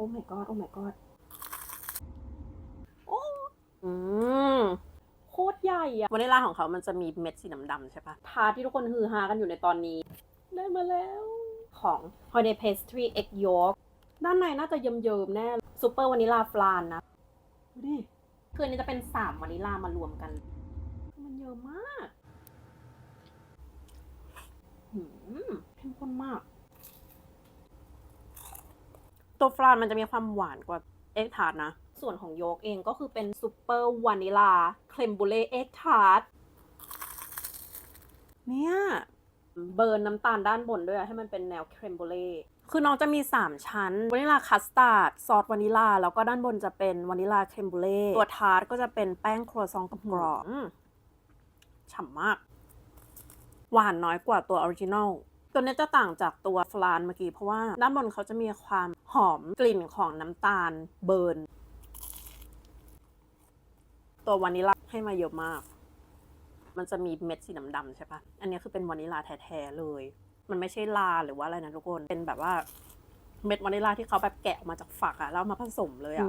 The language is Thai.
โอ้ my god โอ้ my god โอ้อืมโคตรใหญ่อะวานิลลาของเขามันจะมีเม็ดสีดำๆใช่ปะทาร์ตที่ทุกคนฮือฮากันอยู่ในตอนนี้ ได้มาแล้วของ Holiday Pastry Egg Yolk ด้านในน่าจะเยิ้มๆแน่ซูเปอร์วานิลาฟลานนะดูดิคืออันนี้จะเป็นสามวานิลามารวมกัน มันเยอะมากหืมเข้มข้นมาก ตัวฟรานมันจะมีความหวานกว่าเอ็กทาร์ตนะ ส่วนของโยกเองก็คือเป็นซูเปอร์วานิลาเคลมบูเล่เอ็กทาร์ตเนี่ยเบิร์นน้ำตาลด้านบนด้วยอะให้มันเป็นแนวเครมบูเล่คือน้องจะมี 3 ชั้น วานิลาคัสตาร์ด ซอสวานิลา แล้วก็ด้านบนจะเป็นวานิลาเครมบูเล่ ตัวทาร์ตก็จะเป็นแป้งครัวซองกับกรอบๆฉ่ำมาก หวานน้อยกว่าตัวออริจินอล ตัวนี้จะต่างจากตัวฟลานเมื่อกี้เพราะว่าด้านบนเขาจะมีความหอมกลิ่นของน้ำตาลเบิร์น ตัววานิลาให้มาเยอะมาก มันจะมีเม็ดสีดำๆใช่ปะอันนี้คือเป็นวานิลาแท้ๆเลย มันไม่ใช่ลาหรือว่าอะไรนะทุกคน เป็นแบบว่าเม็ดวานิลาที่เขาแบบแกะออกมาจากฝักอะแล้วมาผสมเลยอะ